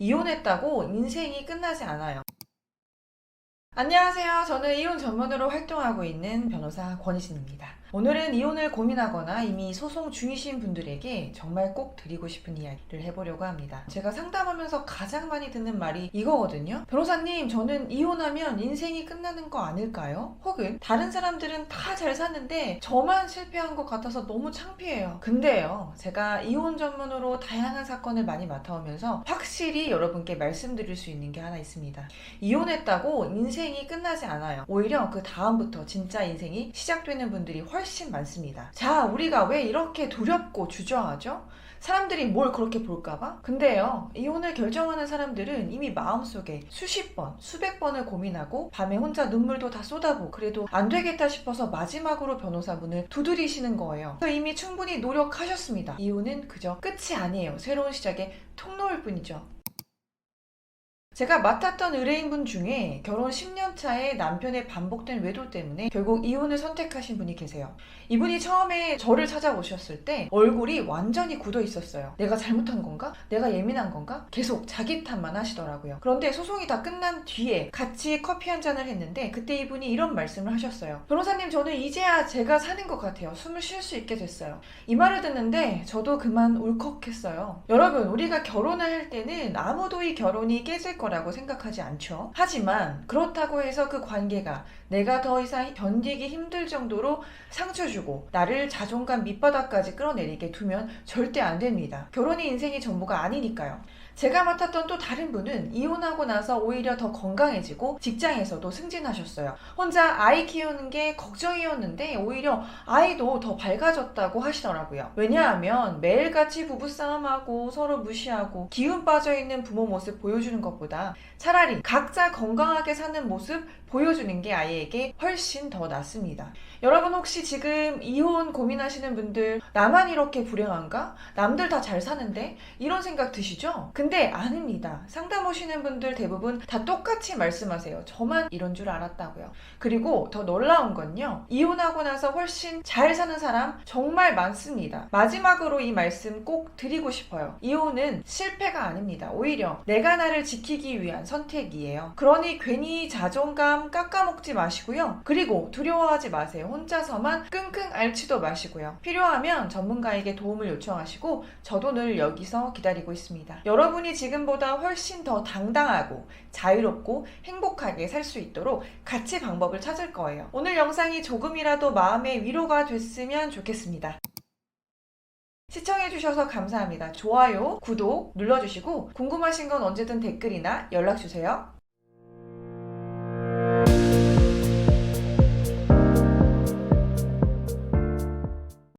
이혼했다고 인생이 끝나지 않아요. 안녕하세요. 저는 이혼 전문으로 활동하고 있는 변호사 권희진입니다. 오늘은 이혼을 고민하거나 이미 소송 중이신 분들에게 정말 꼭 드리고 싶은 이야기를 해보려고 합니다. 제가 상담하면서 가장 많이 듣는 말이 이거거든요. 변호사님, 저는 이혼하면 인생이 끝나는 거 아닐까요? 혹은 다른 사람들은 다 잘 사는데 저만 실패한 것 같아서 너무 창피해요. 근데요, 제가 이혼 전문으로 다양한 사건을 많이 맡아오면서 확실히 여러분께 말씀드릴 수 있는 게 하나 있습니다. 이혼했다고 인생이 끝나지 않아요. 오히려 그 다음부터 진짜 인생이 시작되는 분들이 훨씬 많습니다. 자, 우리가 왜 이렇게 두렵고 주저하죠? 사람들이 뭘 그렇게 볼까봐? 근데요, 이혼을 결정하는 사람들은 이미 마음속에 수십 번, 수백 번을 고민하고 밤에 혼자 눈물도 다 쏟아부고 그래도 안 되겠다 싶어서 마지막으로 변호사 문을 두드리시는 거예요. 그래서 이미 충분히 노력하셨습니다. 이혼은 그저 끝이 아니에요. 새로운 시작의 통로일 뿐이죠. 제가 맡았던 의뢰인분 중에 결혼 10년 차에 남편의 반복된 외도 때문에 결국 이혼을 선택하신 분이 계세요. 이분이 처음에 저를 찾아오셨을 때 얼굴이 완전히 굳어 있었어요. 내가 잘못한 건가? 내가 예민한 건가? 계속 자기 탓만 하시더라고요. 그런데 소송이 다 끝난 뒤에 같이 커피 한 잔을 했는데 그때 이분이 이런 말씀을 하셨어요. 변호사님, 저는 이제야 제가 사는 것 같아요. 숨을 쉴 수 있게 됐어요. 이 말을 듣는데 저도 그만 울컥했어요. 여러분, 우리가 결혼을 할 때는 아무도 이 결혼이 깨질 거라 고 생각하지 않죠. 하지만 그렇다고 해서 그 관계가 내가 더 이상 견디기 힘들 정도로 상처 주고 나를 자존감 밑바닥까지 끌어내리게 두면 절대 안 됩니다. 결혼이 인생이 전부가 아니니까요. 제가 맡았던 또 다른 분은 이혼하고 나서 오히려 더 건강해지고 직장에서도 승진하셨어요. 혼자 아이 키우는 게 걱정이었는데 오히려 아이도 더 밝아졌다고 하시더라고요. 왜냐하면 매일같이 부부싸움하고 서로 무시하고 기운 빠져있는 부모 모습 보여주는 것보다 차라리 각자 건강하게 사는 모습 보여주는 게 아이에게 훨씬 더 낫습니다. 여러분 혹시 지금 이혼 고민하시는 분들 나만 이렇게 불행한가? 남들 다 잘 사는데? 이런 생각 드시죠? 근데 아닙니다. 상담 오시는 분들 대부분 다 똑같이 말씀하세요. 저만 이런 줄 알았다고요. 그리고 더 놀라운 건요. 이혼하고 나서 훨씬 잘 사는 사람 정말 많습니다. 마지막으로 이 말씀 꼭 드리고 싶어요. 이혼은 실패가 아닙니다. 오히려 내가 나를 지키기 위한 선택이에요. 그러니 괜히 자존감 깎아먹지 마시고요. 그리고 두려워하지 마세요. 혼자서만 끙끙 앓지도 마시고요. 필요하면 전문가에게 도움을 요청하시고 저도 늘 여기서 기다리고 있습니다. 여러분이 지금보다 훨씬 더 당당하고 자유롭고 행복하게 살 수 있도록 같이 방법을 찾을 거예요. 오늘 영상이 조금이라도 마음의 위로가 됐으면 좋겠습니다. 시청해주셔서 감사합니다. 좋아요, 구독 눌러주시고 궁금하신 건 언제든 댓글이나 연락주세요.